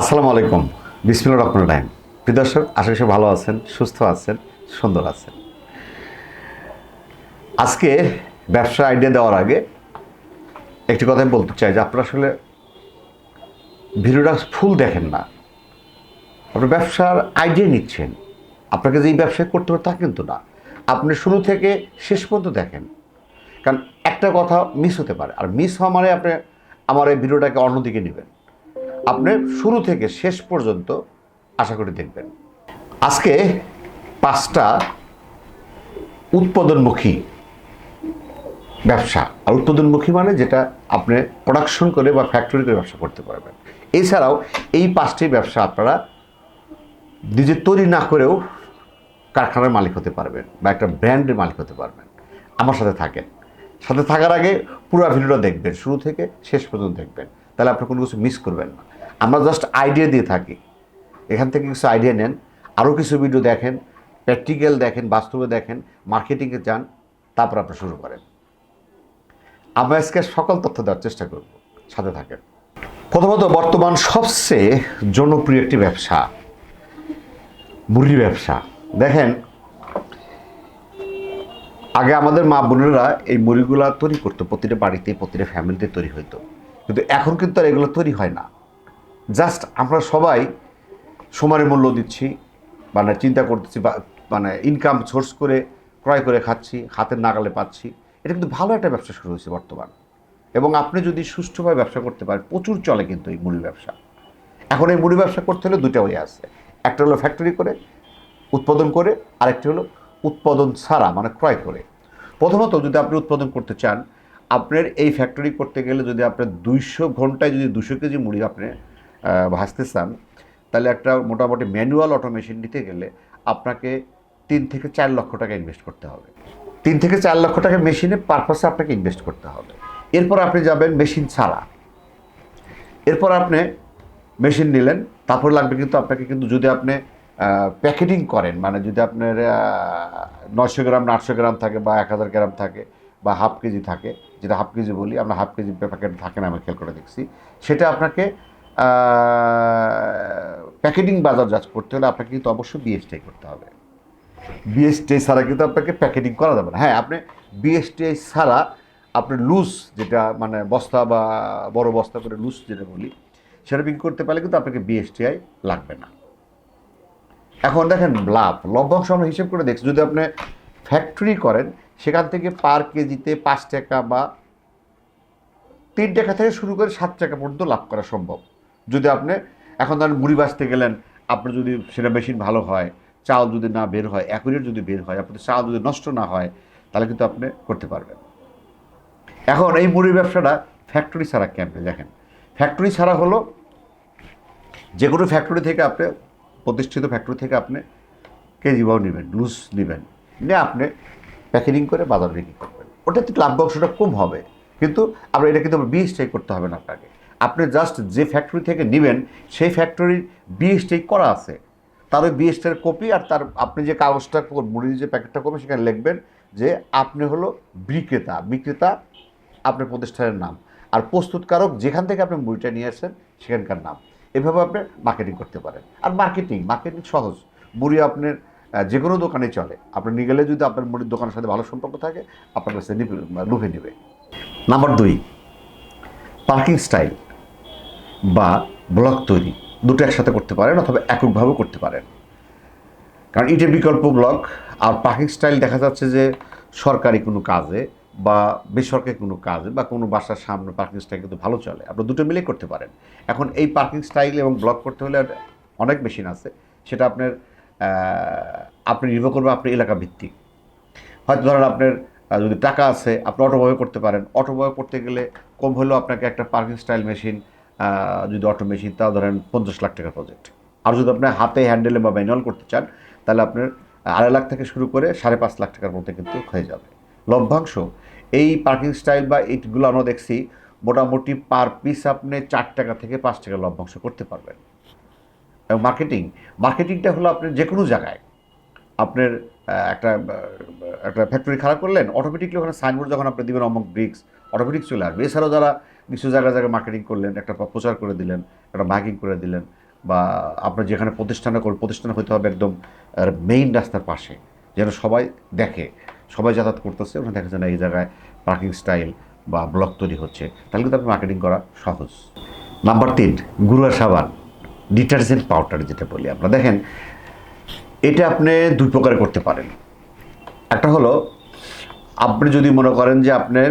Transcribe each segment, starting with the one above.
আসসালামু আলাইকুম। বিসমিল্লা রহমান রাহিম। প্রিয় দর্শক, আশা করি ভালো আছেন, সুস্থ আছেন, সুন্দর আছেন। আজকে ব্যবসা আইডিয়া দেওয়ার আগে একটি কথা আমি বলতে চাই যে আপনারা আসলে ভিডিওটা ফুল দেখেন না। আপনার ব্যবসার আইডিয়া নিচ্ছেন। আপনাকে যে এই ব্যবসা করতে হবে তা কিন্তু না। আপনি শুরু থেকে শেষ পর্যন্ত দেখেন। কারণ একটা কথা মিস হতে পারে। আর মিস হওয়া মানে আপনি আমার এই ভিডিওটাকে অন্যদিকে নেবেন। আপনি শুরু থেকে শেষ পর্যন্ত আশা করি দেখবেন। আজকে পাঁচটা উৎপাদনমুখী ব্যবসা। আর উৎপাদনমুখী মানে যেটা আপনি প্রোডাকশন করে বা ফ্যাক্টরি করে ব্যবসা করতে পারবেন। এছাড়াও এই পাঁচটি ব্যবসা আপনারা নিজে তৈরি না করেও কারখানার মালিক হতে পারবেন বা একটা ব্র্যান্ডের মালিক হতে পারবেন। আমার সাথে থাকেন। সাথে থাকার আগে পুরো ভিডিওটা দেখবেন। শুরু থেকে শেষ পর্যন্ত দেখবেন। তাহলে আপনি কোনো কিছু মিস করবেন না। আমরা জাস্ট আইডিয়া দিয়ে থাকি। এখান থেকে কিছু আইডিয়া নেন আরও কিছু ভিডিও দেখেন প্র্যাকটিক্যাল দেখেন, বাস্তবে দেখেন মার্কেটিংয়ে যান, তারপর আপনি শুরু করেন। আমরা আজকে সকল তথ্য দেওয়ার চেষ্টা করব, সাথে থাকেন। প্রথমত, বর্তমান সবচেয়ে জনপ্রিয় একটি ব্যবসা মুরগি ব্যবসা। দেখেন, আগে আমাদের মা বোনেরা এই মুড়িগুলা তৈরি করতো, প্রতিটা বাড়িতে, প্রতিটা ফ্যামিলিতে তৈরি হতো কিন্তু এখন কিন্তু আর এগুলো তৈরি হয় না। জাস্ট আমরা সবাই সময়ের মূল্য দিচ্ছি মানে চিন্তা করতেছি বা মানে ইনকাম সোর্স করে, ক্রয় করে খাচ্ছি, হাতের নাগালে পাচ্ছি। এটা কিন্তু ভালো একটা ব্যবসা শুরু হয়েছে বর্তমান। এবং আপনি যদি সুষ্ঠুভাবে ব্যবসা করতে পারেন, প্রচুর চলে কিন্তু এই মুড়ি ব্যবসা। এখন এই মুড়ি ব্যবসা করতে হলে দুটা ওয়ে আছে। একটা হলো ফ্যাক্টরি করে, উৎপাদন করে, আরেকটি হলো উৎপাদন ছাড়া মানে ক্রয় করে। প্রথমত যদি আপনি উৎপাদন করতে চান, আপনার এই ফ্যাক্টরি করতে গেলে যদি আপনার দুইশো ঘন্টায় যদি দুশো কেজি মুড়ি আপনি ভাজতে চান তাহলে একটা মোটামুটি ম্যানুয়াল অটোমেশন নিতে গেলে আপনাকে তিন থেকে চার লক্ষ টাকা ইনভেস্ট করতে হবে। তিন থেকে চার লক্ষ টাকা মেশিনে পারপাসে আপনাকে ইনভেস্ট করতে হবে। এরপর আপনি যাবেন মেশিন ছাড়া। এরপর আপনি মেশিন নিলেন, তারপর লাগবে কিন্তু আপনাকে কিন্তু যদি আপনি প্যাকেটিং করেন মানে যদি আপনার নশো গ্রাম, আটশো গ্রাম থাকে বা এক হাজার গ্রাম থাকে বা হাফ কেজি থাকে, যেটা হাফ কেজি বলি, আমরা হাফ কেজি প্যাকেট থাকে না, আমি খেয়াল করে দেখছি, সেটা আপনাকে প্যাকেটিং বাজার বাজারজাত করতে হলে আপনাকে কিন্তু অবশ্যই বিএসটিআই করতে হবে। বিএসটিআই ছাড়া কিন্তু আপনাকে প্যাকেটিং করা যাবে না। হ্যাঁ আপনি বিএসটিআই ছাড়া আপনি লুজ যেটা মানে বস্তা বা বড় বস্তা করে লুজ যেটা বলি, সেটা বিক্রি করতে পারলে কিন্তু আপনাকে বিএসটিআই লাগবে না। এখন দেখেন লাভ, লভ্যাংশ আমরা হিসেব করে দেখছি। যদি আপনি ফ্যাক্টরি করেন, সেখান থেকে পার কেজিতে পাঁচ টাকা বা তিন টাকা থেকে শুরু করে সাত টাকা পর্যন্ত লাভ করা সম্ভব। যদি আপনি, এখন ধরেন মুড়ি বাঁচতে গেলেন আপনার যদি সেটা মেশিন ভালো হয়, চাল যদি না বের হয় অ্যাকুরেট যদি বের হয় আপনার চাল যদি নষ্ট না হয়, তাহলে কিন্তু আপনি করতে পারবেন। এখন এই মুড়ি ব্যবসাটা ফ্যাক্টরি ছাড়া ক্যাম্পে দেখেন। ফ্যাক্টরি ছাড়া হলো যে কোনো ফ্যাক্টরি থেকে আপনি, প্রতিষ্ঠিত ফ্যাক্টরি থেকে আপনি কেজি বাউ নেবেন লুজ নেবেন। নিয়ে আপনি প্যাকেজিং করে বাজারে বিক্রি করবেন। ওটাতে লাভ অংশটা কম হবে, কিন্তু আপনার, এটা কিন্তু বিএসটাই করতে হবে না আপনাকে। আপনি জাস্ট যে ফ্যাক্টরি থেকে নেবেন, সেই ফ্যাক্টরির বিএসটাই করা আছে। তার ওই বিএসটার কপি আর তার আপনি যে কাগজটা মুড়ির যে প্যাকেটটা করবেন, সেখানে লিখবেন যে আপনি হলো বিক্রেতা। বিক্রেতা আপনার প্রতিষ্ঠানের নাম। আর প্রস্তুতকারক যেখান থেকে আপনি মুড়িটা নিয়ে আসেন সেখানকার নাম। এভাবে আপনি মার্কেটিং করতে পারেন। আর মার্কেটিং মার্কেটিং সহজ। মুড়ি আপনার যে কোনো দোকানে চলে। আপনি নিয়ে গেলে যদি আপনার মুড়ির দোকানের সাথে ভালো সম্পর্ক থাকে, আপনার কাছে লুভে নেবে। নাম্বার দুই পার্কিং স্টাইল বা ব্লক তৈরি, দুটো একসাথে করতে পারেন অথবা এককভাবেও করতে পারেন। কারণ ইটে বিকল্প ব্লক, আর পার্কিং স্টাইল দেখা যাচ্ছে যে সরকারি কোনো কাজে বা বেসরকারি কোনো কাজে বা কোনো বাসার সামনে পার্কিং স্টাইল কিন্তু ভালো চলে। আপনি দুটো মিলেই করতে পারেন। এখন এই পার্কিং স্টাইল এবং ব্লক করতে হলে অনেক মেশিন আছে। সেটা আপনার আপনি নির্ভর করবে আপনার এলাকা ভিত্তিক। হয়তো ধরেন আপনার যদি টাকা আছে, আপনি অটোভাবে করতে পারেন। অটোভাবে করতে গেলে কম হলেও আপনাকে একটা পার্কিং স্টাইল মেশিন যদি অটো মেশিন তাও ধরেন পঞ্চাশ লাখ টাকার প্রজেক্ট আর যদি আপনি হাতে হ্যান্ডেলে বা ম্যানুয়াল করতে চান, তাহলে আপনার আড়াই লাখ থেকে শুরু করে সাড়ে পাঁচ লাখ টাকার মধ্যে কিন্তু হয়ে যাবে। লভ্যাংশ, এই পার্কিং স্টাইল বা ইটগুলো আমরা দেখছি, মোটামুটি পার পিস আপনি চার টাকা থেকে পাঁচ টাকা লভ্যাংশ করতে পারবেন। এবং মার্কেটিং মার্কেটিংটা হলো আপনি যে কোনো জায়গায় আপনার একটা একটা ফ্যাক্টরি খারাপ করলেন অটোমেটিকলি ওখানে সাইনবোর্ড যখন আপনি দিবেন, অমক ব্রিক্স অটোমেটিক চলে আসবে। এছাড়াও যারা কিছু জায়গায় জায়গায় মার্কেটিং করলেন, একটা প্রচার করে দিলেন, একটা মাইকিং করে দিলেন, বা আপনার যেখানে প্রতিষ্ঠানে করবেন প্রতিষ্ঠান হতে হবে একদম মেইন রাস্তার পাশে, যেন সবাই দেখে, সবাই যাতায়াত করতেছে, ওখানে দেখা যায় না এই জায়গায় পার্কিং স্টাইল বা ব্লক তৈরি হচ্ছে। তাহলে কিন্তু আপনার মার্কেটিং করা সহজ। নাম্বার তিন, গুঁড়া সাবান ডিটারজেন্ট পাউডার যেটা বলি আমরা। দেখেন, এটা আপনি দুই প্রকারে করতে পারেন। একটা হলো, আপনি যদি মনে করেন যে আপনার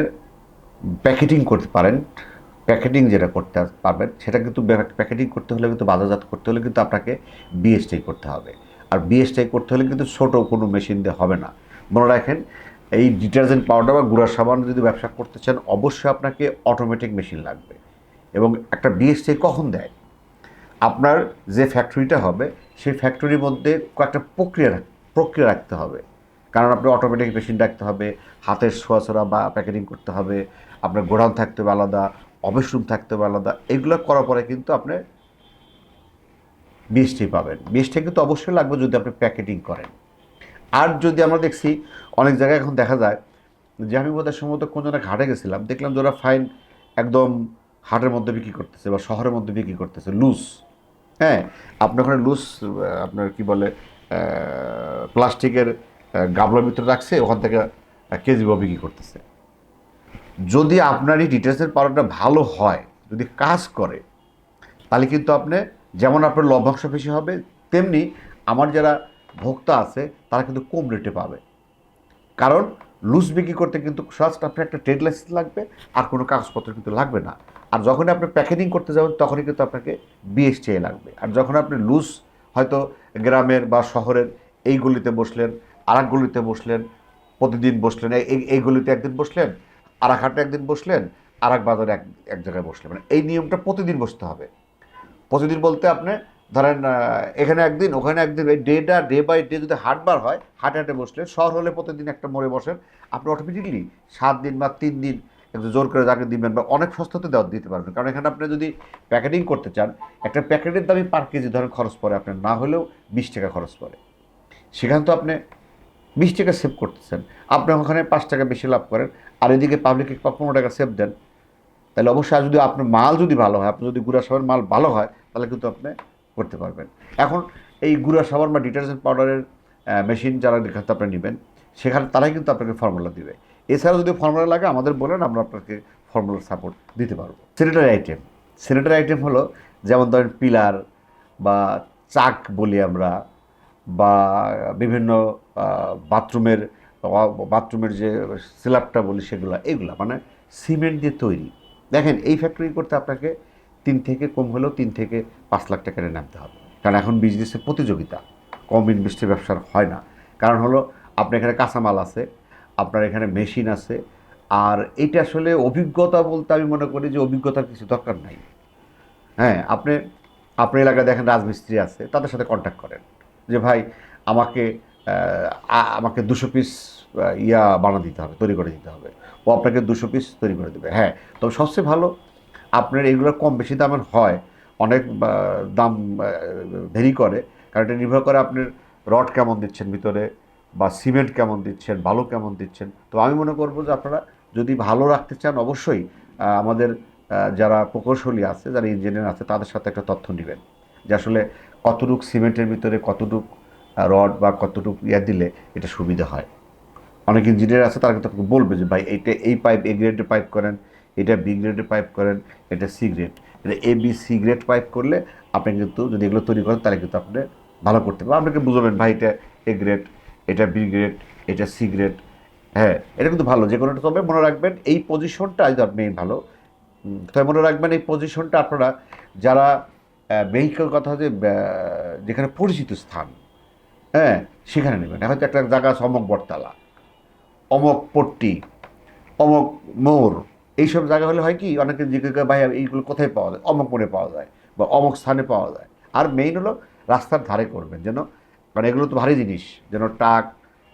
প্যাকেটিং করতে পারেন প্যাকেটিং যেটা করতে পারবেন, সেটা কিন্তু প্যাকেটিং করতে হলে কিন্তু বাজারজাত করতে হলে কিন্তু আপনাকে বিএসটাই করতে হবে। আর বিএসটাই করতে হলে কিন্তু ছোটো কোনো মেশিন দিয়ে হবে না। মনে রাখেন, এই ডিটারজেন্ট পাউডার বা গুঁড়া সাবান যদি ব্যবসা করতে চান, অবশ্যই আপনাকে অটোমেটিক মেশিন লাগবে। এবং একটা বিএসটাই কখন দেয়? আপনার যে ফ্যাক্টরিটা হবে, সেই ফ্যাক্টরির মধ্যে কয়েকটা প্রক্রিয়া প্রক্রিয়া রাখতে হবে। কারণ আপনি অটোমেটিক মেশিন রাখতে হবে, হাতের ছোঁয়াছড়া বা প্যাকেটিং করতে হবে, আপনার গোডাউন থাকতে হবে আলাদা অফিস রুম থাকতে হবে আলাদা। এগুলো করার পরে কিন্তু আপনি বীজটি পাবেন। বীজটা কিন্তু অবশ্যই লাগবে যদি আপনি প্যাকেটিং করেন। আর যদি আমরা দেখছি অনেক জায়গায় এখন দেখা যায় যে আমি বোধহয় সম্ভবত কোন জনের ঘাটে গেছিলাম দেখলাম যে ওরা ফাইন একদম হাটের মধ্যে বিক্রি করতেছে বা শহরের মধ্যে বিক্রি করতেছে। লুজ হ্যাঁ আপনার ওখানে লুজ আপনার কি বলে প্লাস্টিকের আহ, গামলার ভিতরে রাখছে ওখান থেকে কেজি বা বিক্রি করতেছে। যদি আপনার এই ডিটেলসের পাউডারটা ভালো হয়, যদি কাজ করে, তাহলে কিন্তু আপনি যেমন আপনার লভ্যাংশ বেশি হবে, তেমনি আমার যারা ভোক্তা আছে, তারা কিন্তু কম রেটে পাবে। কারণ লুজ বিক্রি করতে কিন্তু ফার্স্ট আপনার একটা ট্রেড লাইসেন্স লাগবে, আর কোনো কাগজপত্র কিন্তু লাগবে না। আর যখন আপনি প্যাকেজিং করতে যাবেন, তখনই কিন্তু আপনাকে বিএসটিআই লাগবে। আর যখন আপনি লুজ হয়তো গ্রামের বা শহরের এই গলিতে বসলেন আর গলিতে বসলেন, প্রতিদিন বসলেন এই গলিতে একদিন বসলেন আর হাটে একদিন বসলেন আর এক বাজারে এক এক জায়গায় বসলেন। মানে এই নিয়মটা প্রতিদিন বসতে হবে। প্রতিদিন বলতে আপনি, ধরেন এখানে একদিন, ওখানে একদিন, এই ডেটা, ডে বাই ডে যদি হাটবার হয়, হাটে হাটে বসলেন শহর হলে প্রতিদিন একটা মোড়ে বসেন, আপনি অটোমেটিকলি সাত দিন বা তিন দিন একটু জোর করে যাকে দিবেন বা অনেক সস্তাতে দেওয়া দিতে পারবেন। কারণ এখানে আপনি যদি প্যাকেটিং করতে চান, একটা প্যাকেটের দামই পার কেজি ধরেন খরচ পড়ে, আপনার না হলেও বিশ টাকা খরচ পড়ে। সেখানে তো আপনি বিশ টাকা সেভ করতেছেন। আপনি ওখানে পাঁচ টাকা বেশি লাভ করেন, আর এদিকে পাবলিকে পনেরো টাকা সেভ দেন। তাহলে অবশ্যই যদি আপনার মাল যদি ভালো হয়, আপনি যদি গুঁড়া সাবান মাল ভালো হয়, তাহলে কিন্তু আপনি করতে পারবেন। এখন এই গুঁড়া সাবান বা ডিটারজেন্ট পাউডারের মেশিন যারা দেখাতে আপনি নেবেন, সেখানে তারাই কিন্তু আপনাকে ফর্মুলা দিবে। এছাড়াও যদি ফর্মুলা লাগে, আমাদের বলেন আমরা আপনাকে ফর্মুলার সাপোর্ট দিতে পারব। স্যানিটারি আইটেম স্যানিটারি আইটেম হলো, যেমন ধরেন পিলার বা চাক বলি আমরা, বা বিভিন্ন বাথরুমের বাথরুমের যে স্ল্যাবটা বলি সেগুলো, এগুলা মানে সিমেন্ট দিয়ে তৈরি। দেখেন, এই ফ্যাক্টরি করতে আপনাকে তিন থেকে কম হলেও তিন থেকে পাঁচ লাখ টাকা নামতে হবে। কারণ এখন বিজনেসের প্রতিযোগিতা, কম ইনভেস্টে ব্যবসার হয় না। কারণ হলো, আপনার এখানে কাঁচামাল আছে, আপনার এখানে মেশিন আছে, আর এটা আসলে অভিজ্ঞতা বলতে আমি মনে করি যে অভিজ্ঞতার কিছু দরকার নাই। হ্যাঁ আপনি, আপনার এলাকায় দেখেন রাজমিস্ত্রি আছে, তাদের সাথে কন্ট্যাক্ট করেন। যে ভাই, আমাকে আমাকে দুশো পিস ইয়া বানা দিতে হবে, তৈরি করে দিতে হবে। ও আপনাকে দুশো পিস তৈরি করে দেবে। হ্যাঁ তবে সবচেয়ে ভালো, আপনার এগুলো কম বেশি দামের হয়, অনেক দাম ভেরি করে, কারণ এটা নির্ভর করে আপনার রড কেমন দিচ্ছেন ভিতরে, বা সিমেন্ট কেমন দিচ্ছেন ভালো কেমন দিচ্ছেন। তো আমি মনে করব যে আপনারা যদি ভালো রাখতে চান, অবশ্যই আমাদের যারা প্রকৌশলী আছে, যারা ইঞ্জিনিয়ার আছে, তাদের সাথে একটা তথ্য নেবেন। যে আসলে কতটুক সিমেন্টের ভিতরে কতটুক রড বা কতটুকু ইয়া দিলে এটা সুবিধা হয়। অনেক ইঞ্জিনিয়ার আছে, তারা কিন্তু বলবে যে, ভাই এইটা এই পাইপ এ গ্রেডের পাইপ করেন, এটা বি গ্রেডের পাইপ করেন, এটা সি গ্রেড এটা A B C grade pipe করলে আপনি কিন্তু যদি এগুলো তৈরি করেন, তাহলে কিন্তু আপনি ভালো করতে পারবেন। আপনাকে বুঝবেন, ভাই, এটা এ গ্রেড এটা বি গ্রেড এটা সি গ্রেড হ্যাঁ এটা কিন্তু ভালো। যে কোনোটা তবে মনে রাখবেন, এই পজিশনটা যদি আপনি ভালো তবে মনে রাখবেন এই পজিশনটা আপনারা যারা ভেহিকল কথা হচ্ছে যেখানে পরিচিত স্থান হ্যাঁ সেখানে নেবেন। হয়তো একটা জায়গা আছে, অমক বটতলা। অমক পট্টি, অমক মোড়। এইসব জায়গা হলে হয় কি, অনেকে জিজ্ঞেস ভাই, এইগুলো কোথায় পাওয়া যায়? অমক মোড়ে পাওয়া যায় বা অমক স্থানে পাওয়া যায়। আর মেইন হলো রাস্তার ধারে করবেন, যেন মানে এগুলো তো ভারী জিনিস, যেন ট্রাক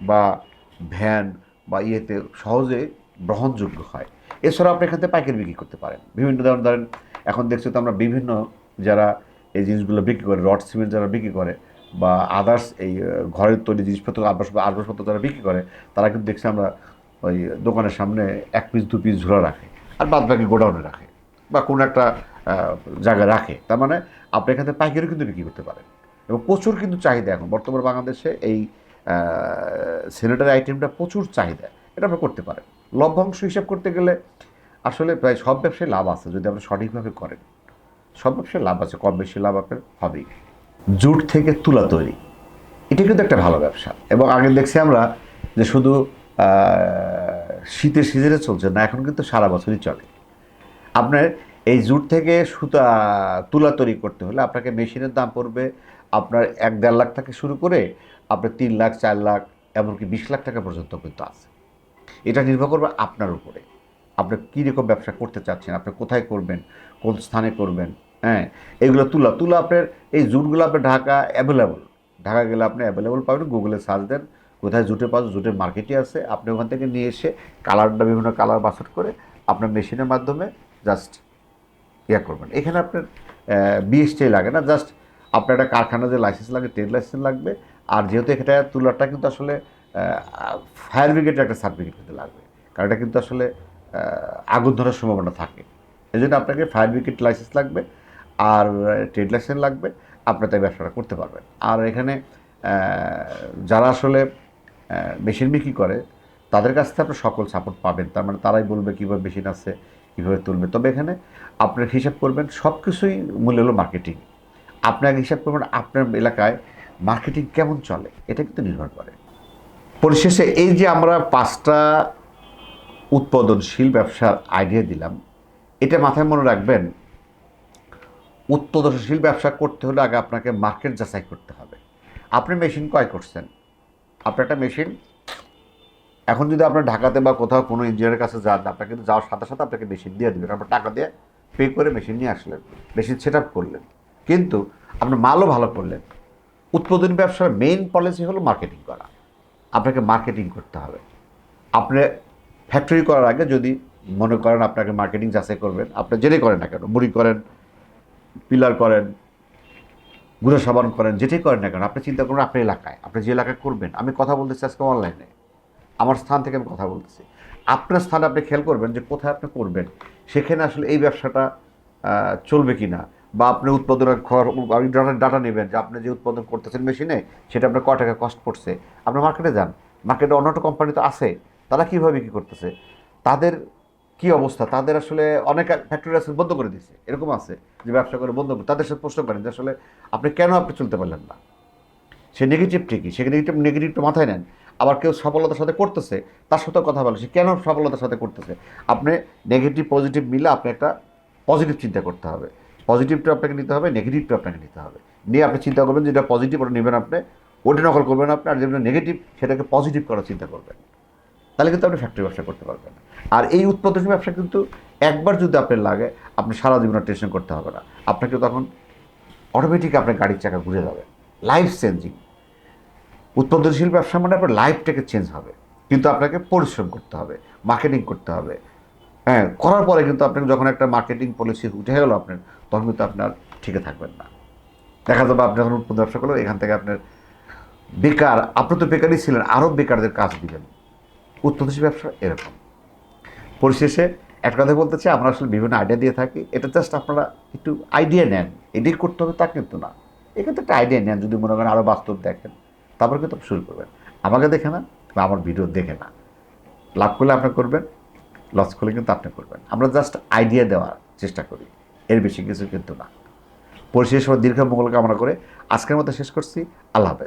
বা ভ্যান বা ইয়েতে সহজে গ্রহণযোগ্য হয়। এছাড়াও আপনি এখান থেকে পাইকারি বিক্রি করতে পারেন। বিভিন্ন ধরনের, ধরেন, এখন দেখছি তো আমরা বিভিন্ন যারা এই জিনিসগুলো বিক্রি করে, রড সিমেন্ট যারা বিক্রি করে বা আদার্স এই ঘরের তৈরি জিনিসপত্র আসবাস- আসবাবপত্র যারা বিক্রি করে, তারা কিন্তু দেখছি আমরা ওই দোকানের সামনে এক পিস দু পিস ঝোলা রাখে আর বাদ বাকি গোডাউনে রাখে বা কোনো একটা জায়গায় রাখে। তার মানে আপনি এখান পাইকারি কিন্তু বিক্রি করতে পারেন। এবং প্রচুর কিন্তু চাহিদা এখন। বর্তমানে বাংলাদেশে এই স্যানিটারি আইটেমটা প্রচুর চাহিদা। এটা আপনি করতে পারেন। লভ্যাংশ হিসাব করতে গেলে আসলে প্রায় সব ব্যবসায় লাভ আছে। যদি আপনি সঠিকভাবে করেন, সব ব্যবসায় লাভ আছে। কম বেশি লাভ আপনার হবেই। জুট থেকে তুলা তৈরি। এটা কিন্তু একটা ভালো ব্যবসা। এবং আগে দেখছি আমরা যে শুধু শীতের সিজনে চলছে না, এখন কিন্তু সারা বছরই চলে। আপনার এই জুট থেকে সুতা, তুলা তৈরি করতে হলে আপনাকে মেশিনের দাম পড়বে, আপনার এক দেড় লাখ থেকে শুরু করে আপনার তিন লাখ, চার লাখ, এমনকি বিশ লাখ টাকা পর্যন্ত কিন্তু আছে। এটা নির্ভর করবে আপনার উপরে। আপনি কীরকম ব্যবসা করতে চাচ্ছেন, আপনি কোথায় করবেন, কোন স্থানে করবেন হ্যাঁ এগুলো তুলা তুলা আপনার এই জুটগুলো আপনার ঢাকা অ্যাভেলেবল ঢাকা গেলে আপনি অ্যাভেলেবল পাবেন গুগলে সার্চ দেন, কোথায় জুটে পাওয়া জুটের মার্কেটই আছে। আপনি ওখান থেকে নিয়ে এসে কালারটা বিভিন্ন কালার বাছট করে আপনার মেশিনের মাধ্যমে জাস্ট ইয়া করবেন। এখানে আপনার বিএসটি লাগে না জাস্ট আপনার একটা কারখানা যে লাইসেন্স লাগে ট্রেড লাইসেন্স লাগবে। আর যেহেতু এখানে তুলারটা কিন্তু আসলে ফায়ার ব্রিগেডের একটা সার্টিফিকেট কিন্তু লাগবে। কারণ এটা কিন্তু আসলে আগুন ধরার সম্ভাবনা থাকে। এই জন্য আপনাকে ফায়ার ব্রিগেড লাইসেন্স লাগবে। আর ট্রেড লাইসেন্স লাগবে, আপনার তাই ব্যবসাটা করতে পারবেন। আর এখানে যারা আসলে মেশিন বিক্রি করে, তাদের কাছ থেকে আপনি সকল সাপোর্ট পাবেন। তার মানে তারাই বলবে কীভাবে মেশিন আছে, কীভাবে তুলবে। তবে এখানে আপনার হিসাব করবেন সব কিছুই মূল্য হলো মার্কেটিং আপনাকে হিসাব করবেন, আপনার এলাকায় মার্কেটিং কেমন চলে, এটা কিন্তু নির্ভর করে। পরিশেষে এই যে আমরা পাঁচটা উৎপাদনশীল ব্যবসার আইডিয়া দিলাম, এটা মাথায় মনে রাখবেন উৎপাদনশীল ব্যবসা করতে হলে আগে আপনাকে মার্কেট যাচাই করতে হবে। আপনি মেশিন ক্রয় করছেন। আপনার একটা মেশিন এখন যদি আপনার ঢাকাতে বা কোথাও কোনো ইঞ্জিনিয়ারের কাছে যান, আপনাকে কিন্তু যাওয়ার সাথে সাথে আপনাকে মেশিন দিয়ে দেবেন আপনার টাকা দিয়ে পে করে মেশিন নিয়ে আসলেন মেশিন সেট করলেন। কিন্তু আপনার মালও ভালো করলেন। উৎপাদন ব্যবসার মেইন পলিসি হলো মার্কেটিং করা। আপনাকে মার্কেটিং করতে হবে। আপনি ফ্যাক্টরি করার আগে যদি মনে করেন আপনাকে মার্কেটিং যাচাই করবেন, আপনি জেনে করেন না কেন, মুড়ি করেন পিলার করেন, গুঁড়ো সাবান করেন, যেটাই করেন না কেন, আপনি চিন্তা করুন আপনার এলাকায়, আপনি যে এলাকায় করবেন, আমি কথা বলতেছি আজকে অনলাইনে আমার স্থান থেকে আমি কথা বলতেছি। আপনার স্থানে আপনি খেয়াল করবেন যে কোথায় আপনি করবেন, সেখানে আসলে এই ব্যবসাটা চলবে কি না বা আপনি উৎপাদনের ডাটা ডাটা নেবেন যে আপনি যে উৎপাদন করতেছেন মেশিনে সেটা আপনার ক টাকা কস্ট পড়ছে, আপনি মার্কেটে যান। মার্কেটে অন্য কোম্পানি তো আছে, তারা কীভাবে কী করতেছে? তাদের কি অবস্থা? তাদের আসলে অনেক ফ্যাক্টরি আছে বন্ধ করে দিচ্ছে এরকম আছে যে ব্যবসা করে বন্ধ করে তাদের সাথে প্রশ্ন করেন যে আসলে আপনি কেন আপনি চলতে পারলেন না? সে নেগেটিভ ঠিকই, সে নেগেটিভ নেগেটিভটা মাথায় নেন। আবার কেউ সফলতার সাথে করতেছে, তার সাথেও কথা বলে, সে কেন সফলতার সাথে করতেছে? আপনি নেগেটিভ পজিটিভ মিলে আপনি একটা পজিটিভ চিন্তা করতে হবে। পজিটিভটা আপনাকে নিতে হবে নেগেটিভটা আপনাকে নিতে হবে। নিয়ে আপনি চিন্তা করবেন যেটা পজিটিভ ওটা নেবেন আপনি, ওটা নকল করবেন আপনি, আর যেটা নেগেটিভ সেটাকে পজিটিভ করার চিন্তা করবেন। তাহলে কিন্তু আপনি ফ্যাক্টরি ব্যবসা করতে পারবেন। আর এই উৎপাদনশীল ব্যবসা কিন্তু একবার যদি আপনার লাগে, আপনি সারা জীবন টেনশন করতে হবে না। আপনাকে তখন অটোমেটিক আপনার গাড়ির চাকা ঘুরে যাবে। লাইফ চেঞ্জিং উৎপাদনশীল ব্যবসা মানে আপনার লাইফটাকে চেঞ্জ হবে। কিন্তু আপনাকে পরিশ্রম করতে হবে মার্কেটিং করতে হবে। হ্যাঁ করার পরে কিন্তু আপনাকে যখন একটা মার্কেটিং পলিসি উঠে গেল আপনার, তখন কিন্তু আপনার ঠিকই থাকবেন না। দেখা যাবে আপনি যখন উৎপাদন ব্যবসা করলেন, এখান থেকে আপনার বেকার, আপনি তো বেকারই ছিলেন আরও বেকারদের কাজ দিবেন উৎপাদনশীল ব্যবসা এরকম। পরিশেষে একটা কথা বলতে চাই, আমরা আসলে বিভিন্ন আইডিয়া দিয়ে থাকি। এটা জাস্ট আপনারা একটু আইডিয়া নেন। এটাই করতে হবে তা কিন্তু না। থেকে একটা আইডিয়া নেন, যদি মনে করেন আরও বাস্তব দেখেন। তারপর কিন্তু শুরু করবেন। আমাকে দেখে না বা আমার ভিডিও দেখে না। লাভ করলে আপনি করবেন লস করলে কিন্তু আপনি করবেন। আমরা জাস্ট আইডিয়া দেওয়ার চেষ্টা করি। এর বেশি কিছু কিন্তু না। পরিশেষ দীর্ঘ মঙ্গল কামনা করে আজকের মতো শেষ করছি। আল্লাহ হাফেজ।